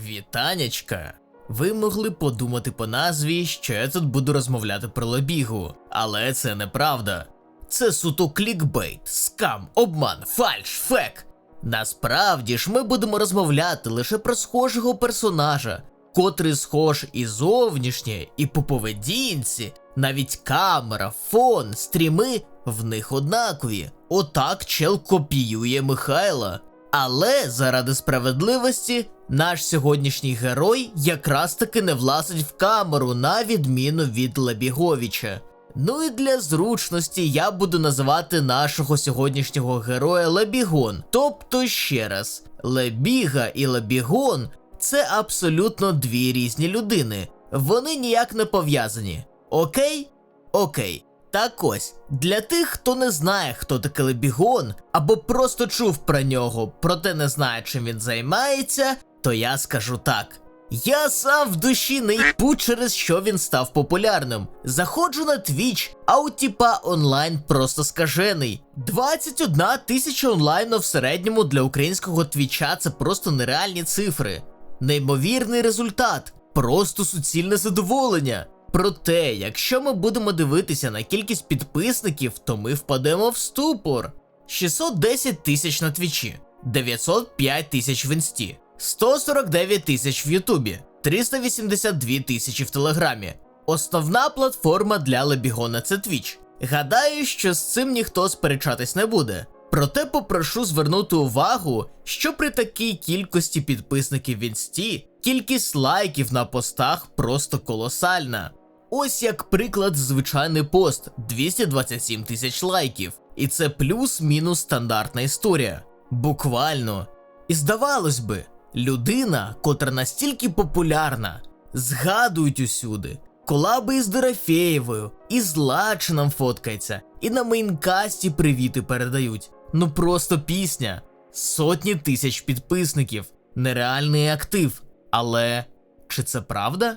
Вітанячка. Ви могли подумати по назві, що я тут буду розмовляти про лобігу, але це неправда. Це суто клікбейт, скам, обман, фальш, фек. Насправді ж ми будемо розмовляти лише про схожого персонажа, котрий схож і зовнішнє, і по поведінці, навіть камера, фон, стріми в них однакові. Отак чел копіює Михайла. Але заради справедливості наш сьогоднішній герой якраз таки не влазить в камеру на відміну від Лебіговича. Ну і для зручності я буду називати нашого сьогоднішнього героя Лебігон. Тобто ще раз, Лебіга і Лебігон це абсолютно дві різні людини. Вони ніяк не пов'язані. Окей? Окей. Так ось, для тих, хто не знає, хто такий Лебігон, або просто чув про нього, проте не знає, чим він займається, то я скажу так. Я сам в душі не йпу, через що він став популярним. Заходжу на Twitch, а у тіпа онлайн просто скажений. 21 тисяча онлайну в середньому для українського твіча це просто нереальні цифри. Неймовірний результат, просто суцільне задоволення. Проте, якщо ми будемо дивитися на кількість підписників, то ми впадемо в ступор. 610 тисяч на твічі, 905 тисяч в інсті, 149 тисяч в Ютубі, 382 тисячі в Телеграмі. Основна платформа для Лебігона це Twitch. Гадаю, що з цим ніхто сперечатись не буде. Проте попрошу звернути увагу, що при такій кількості підписників в інсті кількість лайків на постах просто колосальна. Ось як приклад звичайний пост 227 тисяч лайків. І це плюс-мінус стандартна історія. Буквально. І здавалось би, людина, котра настільки популярна, згадують усюди. Колаби із Дорофеєвою, і з Лачином фоткається, і на мейнкасті привіти передають. Ну просто пісня. Сотні тисяч підписників, нереальний актив. Але чи це правда?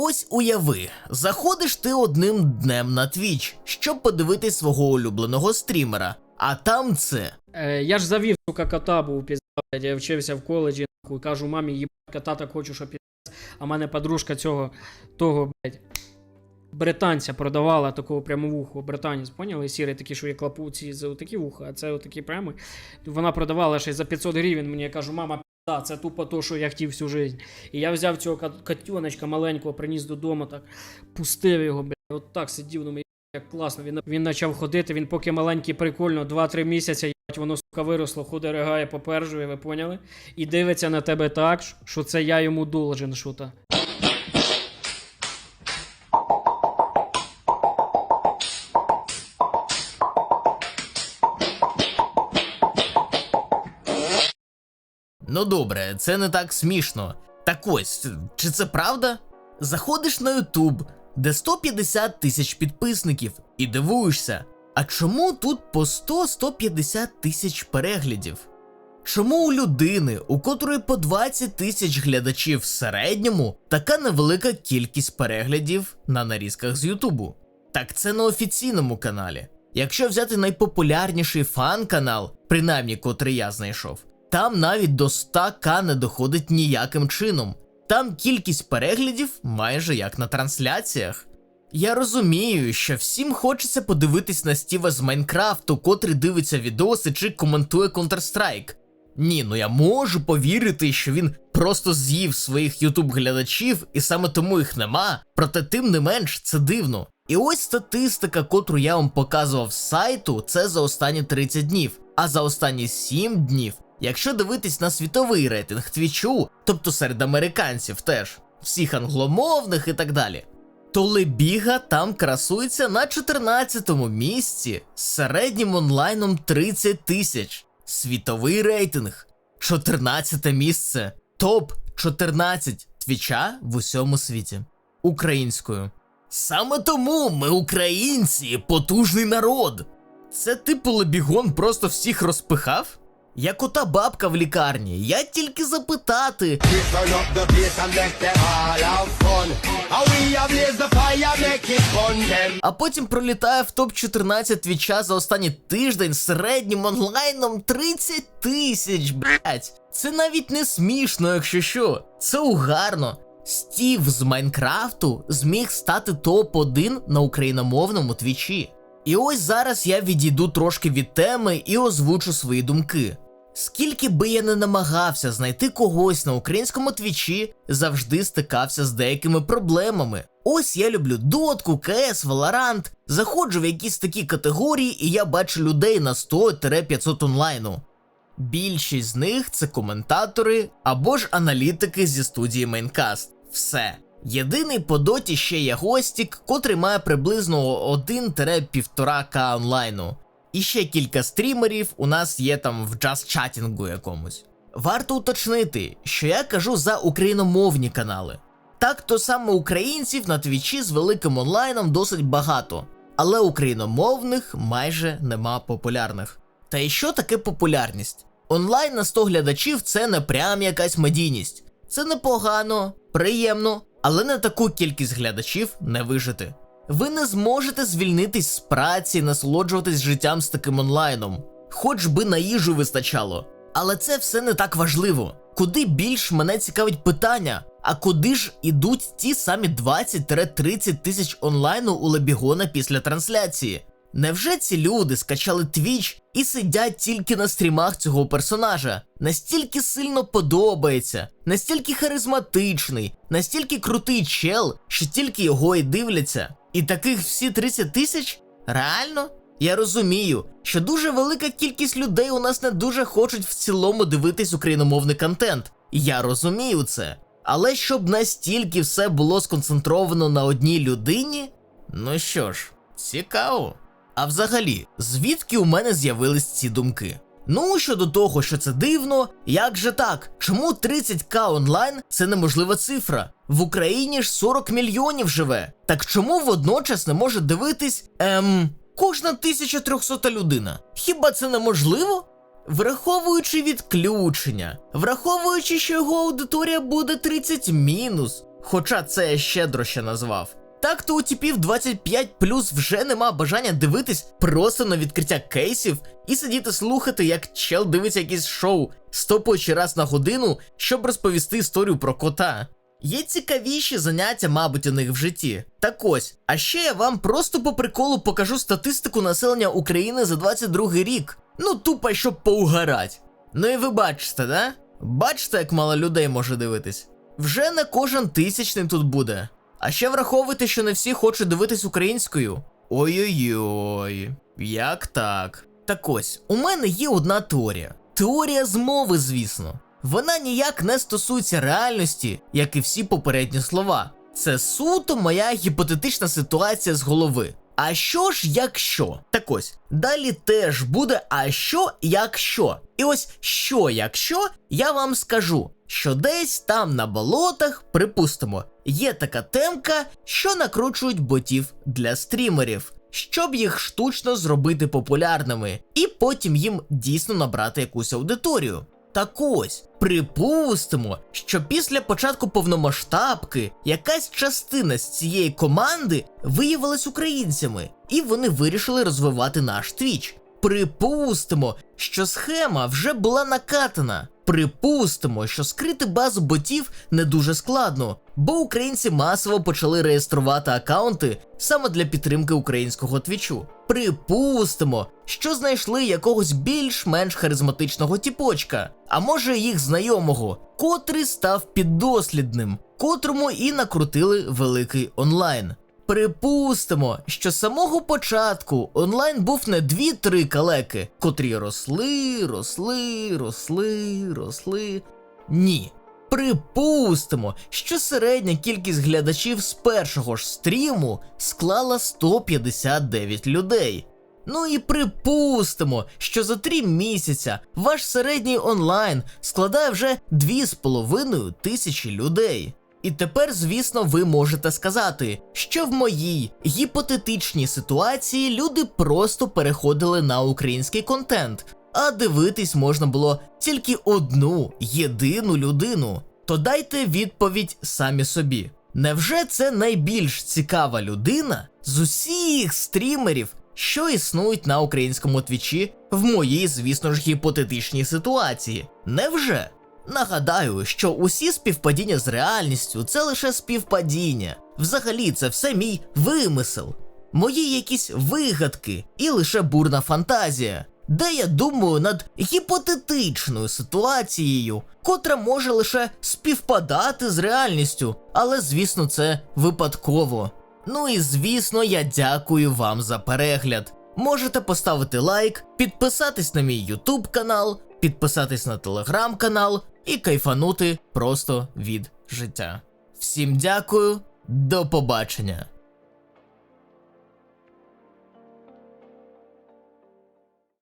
Ось уяви, заходиш ти одним днем на Twitch, щоб подивитись свого улюбленого стрімера, а там це. Е, я ж завів, сука, кота був блядь, я вчився в коледжі, нахуй, кажу мамі, їбать кота хочу, що піздець. А мене подружка цього, того, блядь, британця продавала такого прямовуху, британець, поняли? Сірий такі, що є клапуці за такі вуха, а це отакі прямо. Вона продавала ще за 500 гривень, мені я кажу, мама, пізда, це тупо то, що я хотів всю життя. І я взяв цього кот- котеночка маленького, приніс додому, так, пустив його, блядь, от так сидів, думаю, як класно. Він, він почав ходити, він поки маленький, прикольно, 2-3 місяці, їбать, воно сука виросло, ходить, ригає, попержує, ви поняли? І дивиться на тебе так, що це я йому должен, шута. Ну добре, це не так смішно. Так ось, чи це правда? Заходиш на Ютуб, де 150 тисяч підписників, і дивуєшся, а чому тут по 100-150 тисяч переглядів? Чому у людини, у котрої по 20 тисяч глядачів в середньому, така невелика кількість переглядів на нарізках з Ютубу? Так це на офіційному каналі. Якщо взяти найпопулярніший фан-канал, принаймні котрий я знайшов, там навіть до 100к не доходить ніяким чином. Там кількість переглядів майже як на трансляціях. Я розумію, що всім хочеться подивитись на Стіва з Майнкрафту, котрий дивиться відоси чи коментує Counter-Strike. Ні, ну я можу повірити, що він просто з'їв своїх ютуб глядачів і саме тому їх нема, проте тим не менш це дивно. І ось статистика, котру я вам показував з сайту, це за останні 30 днів, а за останні 7 днів, якщо дивитись на світовий рейтинг твічу, тобто серед американців теж, всіх англомовних і так далі, то Лебіга там красується на 14-му місці з середнім онлайном 30 тисяч. Світовий рейтинг 14 місце. Топ 14 твіча в усьому світі. Українською. Саме тому ми українці, потужний народ. Це типу Лебігон просто всіх розпихав? Як ота бабка в лікарні, я тільки запитати. А потім пролітає в топ-14 твіча за останній тиждень середнім онлайном 30 тисяч, блять. Це навіть не смішно, якщо що. Це угарно. Стів з Майнкрафту зміг стати топ-1 на україномовному твічі. І ось зараз я відійду трошки від теми і озвучу свої думки. Скільки би я не намагався знайти когось на українському твічі, завжди стикався з деякими проблемами. Ось я люблю дотку, КС, Valorant, заходжу в якісь такі категорії, і я бачу людей на 100-500 онлайну. Більшість з них це коментатори або ж аналітики зі студії Майнкаст. Все. Єдиний по доті ще є Гостік, котрий має приблизно 1-1,5к онлайну. І ще кілька стрімерів у нас є там в джаз-чатінгу якомусь. Варто уточнити, що я кажу за україномовні канали. Так то саме українців на твічі з великим онлайном досить багато, але україномовних майже нема популярних. Та і що таке популярність? Онлайн на 100 глядачів це не прям якась медійність. Це непогано, приємно, але на таку кількість глядачів не вижити. Ви не зможете звільнитись з праці, насолоджуватись життям з таким онлайном, хоч би на їжу вистачало. Але це все не так важливо. Куди більш мене цікавить питання, а куди ж ідуть ті самі 20-30 тисяч онлайну у Лебігона після трансляції? Невже ці люди скачали Twitch і сидять тільки на стрімах цього персонажа? Настільки сильно подобається, настільки харизматичний, настільки крутий чел, що тільки його і дивляться. І таких всі 30 тисяч? Реально? Я розумію, що дуже велика кількість людей у нас не дуже хочуть в цілому дивитись україномовний контент. Я розумію це. Але щоб настільки все було сконцентровано на одній людині? Ну що ж, цікаво. А взагалі, звідки у мене з'явились ці думки? Ну, щодо того, що це дивно, як же так? Чому 30к онлайн це неможлива цифра? В Україні ж 40 мільйонів живе. Так чому водночас не може дивитись ем, кожна 1300 людина? Хіба це неможливо? Враховуючи відключення, враховуючи, що його аудиторія буде 30 мінус, хоча це я щедро ще назвав. Так то у типів 25 вже нема бажання дивитись просто на відкриття кейсів і сидіти слухати, як чел дивиться якесь шоу, стопуючи раз на годину, щоб розповісти історію про кота. Є цікавіші заняття, мабуть, у них в житті. Так ось, а ще я вам просто по приколу покажу статистику населення України за 22 рік. Ну, тупо щоб поугарать. Ну і ви бачите, да? Бачите, як мало людей може дивитись? Вже не кожен тисячний тут буде. А ще враховуйте, що не всі хочуть дивитись українською. Ой-ой-ой, як так? Так ось, у мене є одна теорія. Теорія змови, звісно. Вона ніяк не стосується реальності, як і всі попередні слова. Це суто моя гіпотетична ситуація з голови. А що ж, якщо? Так ось, далі теж буде, а що, якщо? І ось що, якщо, я вам скажу, що десь там на болотах, припустимо, є така темка, що накручують ботів для стрімерів, щоб їх штучно зробити популярними, і потім їм дійсно набрати якусь аудиторію. Так ось, припустимо, що після початку повномасштабки якась частина з цієї команди виявилась українцями, і вони вирішили розвивати наш твіч. Припустимо, що схема вже була накатана. Припустимо, що скрити базу ботів не дуже складно, бо українці масово почали реєструвати акаунти саме для підтримки українського твічу. Припустимо, що знайшли якогось більш-менш харизматичного тіпочка, а може їх знайомого, котрий став піддослідним, котрому і накрутили великий онлайн. Припустимо, що з самого початку онлайн був не дві-три калеки, котрі росли, росли, росли, росли. Ні. Припустимо, що середня кількість глядачів з першого ж стріму склала 159 людей. Ну і припустимо, що за 3 місяця ваш середній онлайн складає вже 2,5 тисячі людей. І тепер, звісно, ви можете сказати, що в моїй гіпотетичній ситуації люди просто переходили на український контент, а дивитись можна було тільки одну єдину людину. То дайте відповідь самі собі. Невже це найбільш цікава людина з усіх стрімерів, що існують на українському твічі в моїй, звісно ж, гіпотетичній ситуації? Невже? Нагадаю, що усі співпадіння з реальністю це лише співпадіння. Взагалі, це все мій вимисел, мої якісь вигадки і лише бурна фантазія, де я думаю над гіпотетичною ситуацією, котра може лише співпадати з реальністю, але звісно, це випадково. Ну і звісно, я дякую вам за перегляд. Можете поставити лайк, підписатись на мій YouTube канал, підписатись на телеграм канал і кайфанути просто від життя. Всім дякую, до побачення!